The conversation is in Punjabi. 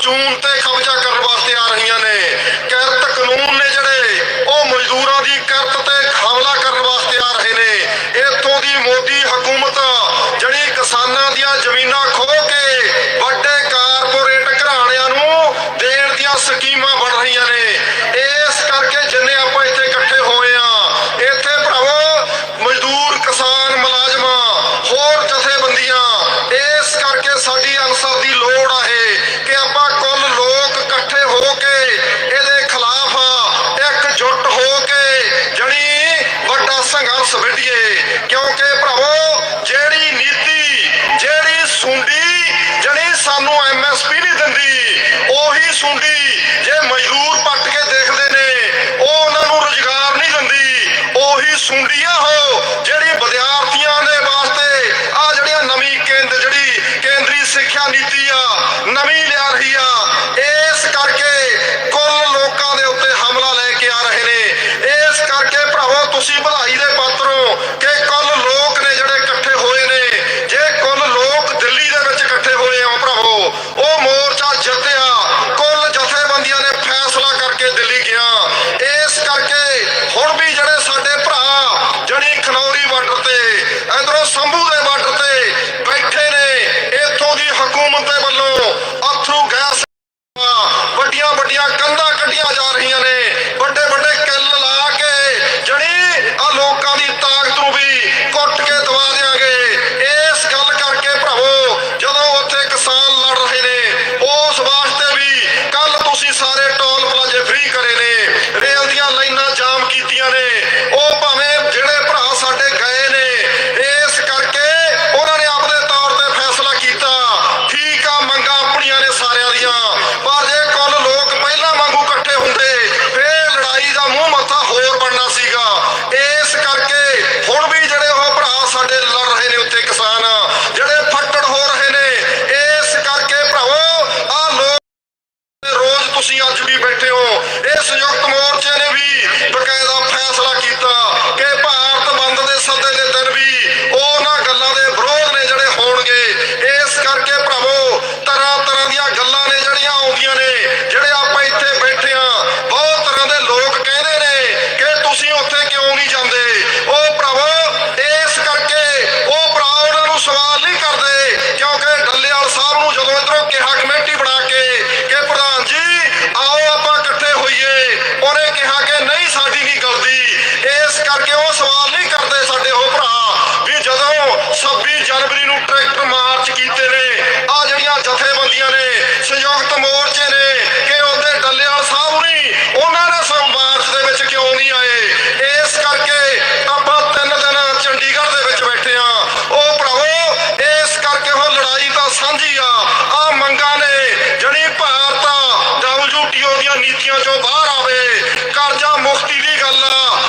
ਪਰਚੂਨ ਤੇ ਕਬਜ਼ਾ ਕਰਨ ਵਾਸਤੇ ਆ ਰਹੀਆਂ ਨੇ। ਸੁੰਡੀ ਜੇ ਮਜ਼ਦੂਰ ਪੱਟ ਕੇ ਦੇਖਦੇ ਨੇ, ਉਹ ਉਹਨਾਂ ਨੂੰ ਰੋਜ਼ਗਾਰ ਨਹੀਂ ਦਿੰਦੀ। ਉਹੀ ਸੁੰਡੀਆਂ ਹੋ, ਜਿਹੜੀ ਵਿਦਿਆਰਥੀਆਂ ਦੇ ਵਾਸਤੇ ਆ ਜਿਹੜੀਆਂ ਨਵੀਂ ਕੇਂਦਰ ਜਿਹੜੀ ਕੇਂਦਰੀ ਸਿੱਖਿਆ ਨੀਤੀ ਆ, ਨਵੀਂ ਲਿਆ ਰਹੀ ਆ, ਇਸ ਕਰਕੇ ਕੁੱਲ ਲੋਕਾਂ ਦੇ ਉੱਤੇ ਹਮਲਾ ਲੈ ਕੇ ਆ ਰਹੇ ਨੇ। ਇਸ ਕਰਕੇ ਭਰਾਵੋ, ਤੁਸੀਂ ਵਧਾਈ ಕಂದ ਤੁਸੀਂ ਅੱਜ ਵੀ ਬੈਠੇ ਹੋ। ਇਹ ਸੰਯੁਕਤ ਮੋਰਚੇ ਨੇ ਵੀ ਬਕਾਇਦਾ ਆ ਮੰਗਾਂ ਨੇ ਜਣੀ ਭਾਰਤ ਡਬਲਯੂਟੀਓ ਦੀਆਂ ਨੀਤੀਆਂ ਚੋਂ ਬਾਹਰ ਆਵੇ। ਕਰਜ਼ਾ ਮੁਕਤੀ ਦੀ ਗੱਲ ਆ।